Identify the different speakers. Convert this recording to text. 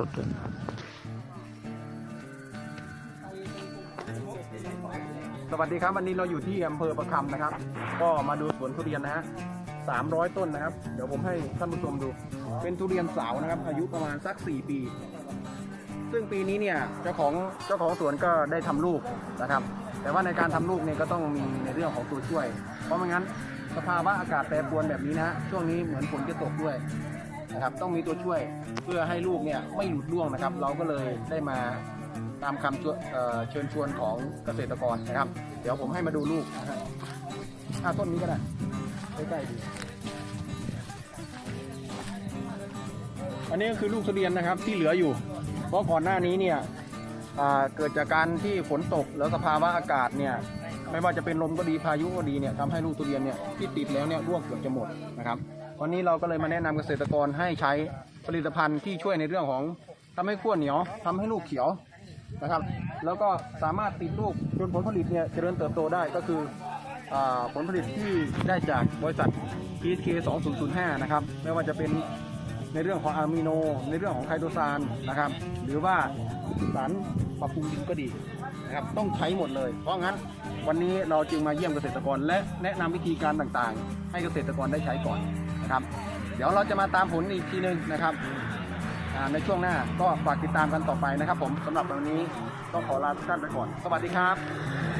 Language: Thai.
Speaker 1: รถด้วย
Speaker 2: สวัสดีครับวันนี้เราอยู่ที่อำเภอประคำนะครับ ก็มาดูสวนทุเรียนนะฮะสามร้อยต้นนะครับ เดี๋ยวผมให้ท่านผู้ชมดู เป็นทุเรียนสาวนะครับ อายุประมาณสักสี่ปี ซึ่งปีนี้เนี่ยเจ้าของเจ้าของสวนก็ได้ทำลูกนะครับ แต่ว่าในการทำลูกเนี่ยก็ต้องมีในเรื่องของตัวช่วย เพราะไม่งั้นสภาวะอากาศแปรปรวนแบบนี้นะฮะช่วงนี้เหมือนฝนจะตกด้วย นะครับต้องมีตัวช่วยเพื่อให้ลูกเนี่ยไม่หลุดร่วงนะครับ เราก็เลยได้มาตามคำเเชิญชวนของเกษตรกรนะครับ เดี๋ยวผมให้มาดูลูกนะฮะอะต้นนี้ก็ได้ใกล้ๆดีอันนี้ก็คือลูกทุเรียนนะครับที่เหลืออยู่ เพราะก่อนหน้านี้เนี่ยเกิดจากการที่ฝนตกแล้วสภาวะอากาศเนี่ยไม่ว่าจะเป็นลมก็ดีพายุก็ดีเนี่ยทำให้ลูกทุเรียนเนี่ยที่ติดแล้วเนี่ยร่วงเกือบจะหมดนะครับ วันนี้เราก็เลยมาแนะนำเกษตรกรให้ใช้ผลิตภัณฑ์ที่ช่วยในเรื่องของทำให้ขั้วเหนียวทำให้ลูกเขียวนะครับ แล้วก็สามารถติดลูกจนผลผลิตเนี่ยเจริญเติบโตได้ก็คืออผลผลิตที่ได้จากบริษัท PSK 2005 นะครับ ไม่ว่าจะเป็น ในเรื่องของอะมิโน ในเรื่องของไคโตซานนะครับ หรือว่าสารปรับปรุงดินก็ดีนะครับต้องใช้หมดเลย เพราะงั้นวันนี้เราจึงมาเยี่ยมเกษตรกรและแนะนำวิธีการต่างๆ ให้เกษตรกรได้ใช้ก่อนนะครับ เดี๋ยวเราจะมาตามผลอีกทีหนึงนะครับในช่วงหน้าก็ฝากติดตามกันต่อไปนะครับ ผมสำหรับวันนี้ต้องขอลาทุกท่านไปก่อน สวัสดีครับ